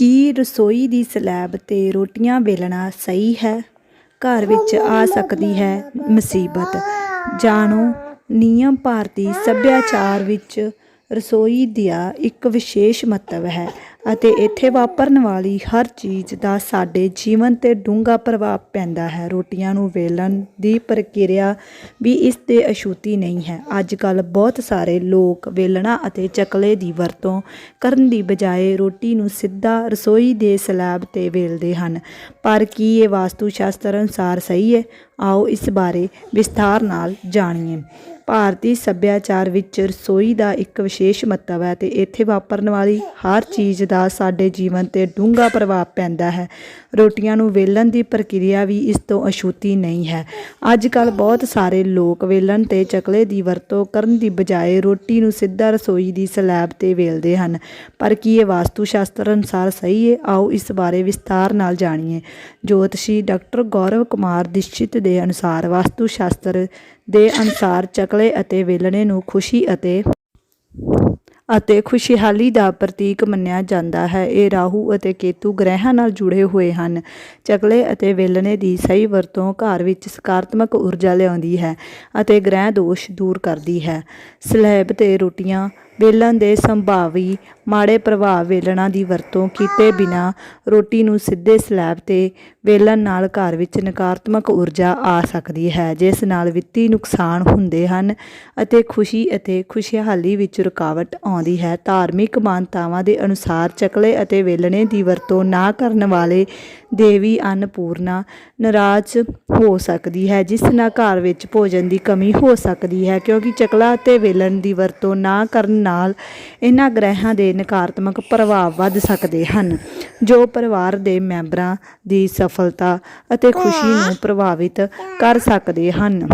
ਕੀ ਰਸੋਈ ਦੀ ਸਲੈਬ 'ਤੇ ਰੋਟੀਆਂ ਵੇਲਣਾ ਸਹੀ ਹੈ? ਘਰ ਵਿੱਚ ਆ ਸਕਦੀ ਹੈ ਮੁਸੀਬਤ। ਜਾਣੋ, ਨਿਯਮ ਭਾਰਤੀ ਸੱਭਿਆਚਾਰ ਵਿੱਚ ਰਸੋਈ ਦਾ ਇੱਕ ਵਿਸ਼ੇਸ਼ ਮਹੱਤਵ ਹੈ ਅਤੇ ਇੱਥੇ ਵਾਪਰਨ ਵਾਲੀ ਹਰ ਚੀਜ਼ ਦਾ ਸਾਡੇ ਜੀਵਨ 'ਤੇ ਡੂੰਘਾ ਪ੍ਰਭਾਵ ਪੈਂਦਾ ਹੈ। ਰੋਟੀਆਂ ਨੂੰ ਵੇਲਣ ਦੀ ਪ੍ਰਕਿਰਿਆ ਵੀ ਇਸ 'ਤੇ ਅਛੂਤੀ ਨਹੀਂ ਹੈ। ਅੱਜ ਕੱਲ੍ਹ ਬਹੁਤ ਸਾਰੇ ਲੋਕ ਵੇਲਣਾ ਅਤੇ ਚਕਲੇ ਦੀ ਵਰਤੋਂ ਕਰਨ ਦੀ ਬਜਾਏ ਰੋਟੀ ਨੂੰ ਸਿੱਧਾ ਰਸੋਈ ਦੇ ਸਲੈਬ 'ਤੇ ਵੇਲਦੇ ਹਨ। ਪਰ ਕੀ ਇਹ ਵਾਸਤੂ ਸ਼ਾਸਤਰ ਅਨੁਸਾਰ ਸਹੀ ਹੈ? ਆਓ ਇਸ ਬਾਰੇ ਵਿਸਥਾਰ ਨਾਲ ਜਾਣੀਏ। ਭਾਰਤੀ ਸੱਭਿਆਚਾਰ ਵਿੱਚ ਰਸੋਈ ਦਾ ਇੱਕ ਵਿਸ਼ੇਸ਼ ਮਹੱਤਵ ਹੈ ਤੇ ਇੱਥੇ ਵਾਪਰਨ ਵਾਲੀ ਹਰ ਚੀਜ਼ ਦਾ ਸਾਡੇ ਜੀਵਨ ਤੇ ਡੂੰਘਾ ਪ੍ਰਭਾਵ ਪੈਂਦਾ ਹੈ। ਰੋਟੀਆਂ ਨੂੰ ਵੇਲਣ ਦੀ ਪ੍ਰਕਿਰਿਆ ਵੀ ਇਸ ਤੋਂ ਅਛੂਤੀ ਨਹੀਂ ਹੈ। ਅੱਜ ਕੱਲ ਬਹੁਤ ਸਾਰੇ ਲੋਕ ਵੇਲਣ ਤੇ ਚਕਲੇ ਦੀ ਵਰਤੋਂ ਕਰਨ ਦੀ ਬਜਾਏ ਰੋਟੀ ਨੂੰ ਸਿੱਧਾ ਰਸੋਈ ਦੀ ਸਲੈਬ ਤੇ ਵੇਲਦੇ ਹਨ। ਪਰ ਕੀ ਇਹ ਵਾਸਤੂ ਸ਼ਾਸਤਰ ਅਨੁਸਾਰ ਸਹੀ ਹੈ ਆਓ ਇਸ ਬਾਰੇ ਵਿਸਥਾਰ ਨਾਲ ਜਾਣੀਏ। ਜੋਤਸ਼ੀ ਡਾਕਟਰ ਗੌਰਵ ਕੁਮਾਰ ਦਿਸ਼ਿਤ ਦੇ ਅਨੁਸਾਰ ਵਾਸਤੂ ਸ਼ਾਸਤਰ ਦੇ ਅਨੁਸਾਰ ਚਕਲੇ ਅਤੇ ਵੇਲਣੇ ਨੂੰ ਖੁਸ਼ੀ ਅਤੇ ਅਤੇ ਖੁਸ਼ਹਾਲੀ ਦਾ ਪ੍ਰਤੀਕ ਮੰਨਿਆ ਜਾਂਦਾ ਹੈ। ਇਹ ਰਾਹੂ ਅਤੇ ਕੇਤੂ ਗ੍ਰਹਿਾਂ ਨਾਲ ਜੁੜੇ ਹੋਏ ਹਨ। ਚਕਲੇ ਅਤੇ ਵੇਲਣੇ ਦੀ ਸਹੀ ਵਰਤੋਂ ਘਰ ਵਿੱਚ ਸਕਾਰਾਤਮਕ ਊਰਜਾ ਲਿਆਉਂਦੀ ਹੈ ਅਤੇ ਗ੍ਰਹਿ ਦੋਸ਼ ਦੂਰ ਕਰਦੀ ਹੈ। ਸਲੈਬ ਤੇ ਰੋਟੀਆਂ ਵੇਲਣ ਦੇ ਸੰਭਾਵੀ ਮਾੜੇ ਪ੍ਰਭਾਵ ਵੇਲਣਾ ਦੀ ਵਰਤੋਂ ਕੀਤੇ ਬਿਨਾ ਰੋਟੀ ਨੂੰ ਸਿੱਧੇ ਸਲੈਬ ਤੇ ਵੇਲਣ ਨਾਲ ਘਰ ਵਿੱਚ ਨਕਾਰਾਤਮਕ ਊਰਜਾ ਆ ਸਕਦੀ ਹੈ, ਜਿਸ ਨਾਲ ਵਿੱਤੀ ਨੁਕਸਾਨ ਹੁੰਦੇ ਹਨ ਅਤੇ ਖੁਸ਼ੀ ਅਤੇ ਖੁਸ਼ਹਾਲੀ ਵਿੱਚ ਰੁਕਾਵਟ ਆਉਂਦੀ ਹੈ। ਧਾਰਮਿਕ ਮਾਨਤਾਵਾਂ ਦੇ ਅਨੁਸਾਰ ਚਕਲੇ ਅਤੇ ਵੇਲਣੇ ਦੀ ਵਰਤੋਂ ਨਾ ਕਰਨ ਵਾਲੇ ਦੇਵੀ ਅੰਨਪੂਰਨਾ ਨਾਰਾਜ਼ ਹੋ ਸਕਦੀ ਹੈ ਜਿਸ ਨਾਲ ਘਰ ਵਿੱਚ ਭੋਜਨ ਦੀ ਕਮੀ ਹੋ ਸਕਦੀ ਹੈ ਕਿਉਂਕਿ ਚਕਲਾ ਅਤੇ ਵੇਲਣ ਦੀ ਵਰਤੋਂ ਨਾ ਕਰਨ ਨਾਲ ਇਹਨਾਂ ਗ੍ਰਹਿਾਂ ਦੇ ਨਕਾਰਾਤਮਕ ਪ੍ਰਭਾਵ ਵੱਧ ਸਕਦੇ ਹਨ ਜੋ ਪਰਿਵਾਰ ਦੇ ਮੈਂਬਰਾਂ ਦੀ ਸਫਲਤਾ ਅਤੇ ਖੁਸ਼ੀ ਨੂੰ ਪ੍ਰਭਾਵਿਤ ਕਰ ਸਕਦੇ ਹਨ।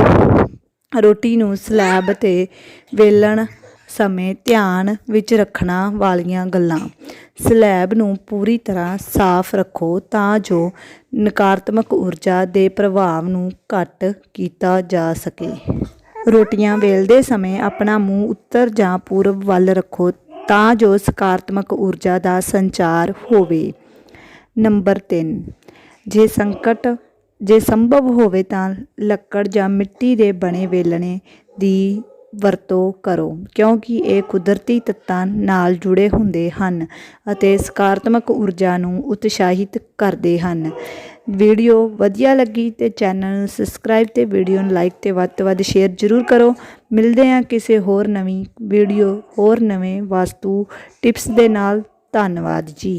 ਰੋਟੀ ਨੂੰ ਸਲੈਬ ਤੇ ਵੇਲਣ ਸਮੇਂ ਧਿਆਨ ਵਿੱਚ ਰੱਖਣਾ ਵਾਲੀਆਂ ਗੱਲਾਂ। ਸਲੈਬ ਨੂੰ ਪੂਰੀ ਤਰ੍ਹਾਂ ਸਾਫ਼ ਰੱਖੋ ਤਾਂ ਜੋ ਨਕਾਰਾਤਮਕ ਊਰਜਾ ਦੇ ਪ੍ਰਭਾਵ ਨੂੰ ਘੱਟ ਕੀਤਾ ਜਾ ਸਕੇ। ਰੋਟੀਆਂ ਵੇਲਦੇ ਸਮੇਂ ਆਪਣਾ ਮੂੰਹ ਉੱਤਰ ਜਾਂ ਪੂਰਬ ਵੱਲ ਰੱਖੋ ਤਾਂ ਜੋ ਸਕਾਰਾਤਮਕ ਊਰਜਾ ਦਾ ਸੰਚਾਰ ਹੋਵੇ। ਨੰਬਰ 3 ਜੇ ਸੰਕਟ, ਜੇ ਸੰਭਵ ਹੋਵੇ ਤਾਂ ਲੱਕੜ ਜਾਂ ਮਿੱਟੀ ਦੇ ਬਣੇ ਵੇਲਣੇ ਦੀ ਵਰਤੋਂ ਕਰੋ, ਕਿਉਂਕਿ ਇਹ ਕੁਦਰਤੀ ਤੱਤਾਂ ਨਾਲ ਜੁੜੇ ਹੁੰਦੇ ਹਨ ਅਤੇ ਸਕਾਰਾਤਮਕ ਊਰਜਾ ਨੂੰ ਉਤਸ਼ਾਹਿਤ ਕਰਦੇ ਹਨ। ਵੀਡੀਓ ਵਧੀਆ ਲੱਗੀ ਤੇ ਚੈਨਲ ਨੂੰ ਸਬਸਕ੍ਰਾਈਬ ਤੇ ਵੀਡੀਓ ਨੂੰ ਲਾਈਕ ਤੇ ਵੱਧ ਤੋਂ ਵੱਧ ਸ਼ੇਅਰ ਜ਼ਰੂਰ ਕਰੋ। ਮਿਲਦੇ ਹਾਂ ਕਿਸੇ ਹੋਰ ਨਵੀਂ ਵੀਡੀਓ, ਹੋਰ ਨਵੇਂ ਵਾਸਤੂ, ਟਿਪਸ ਦੇ ਨਾਲ। ਧੰਨਵਾਦ ਜੀ।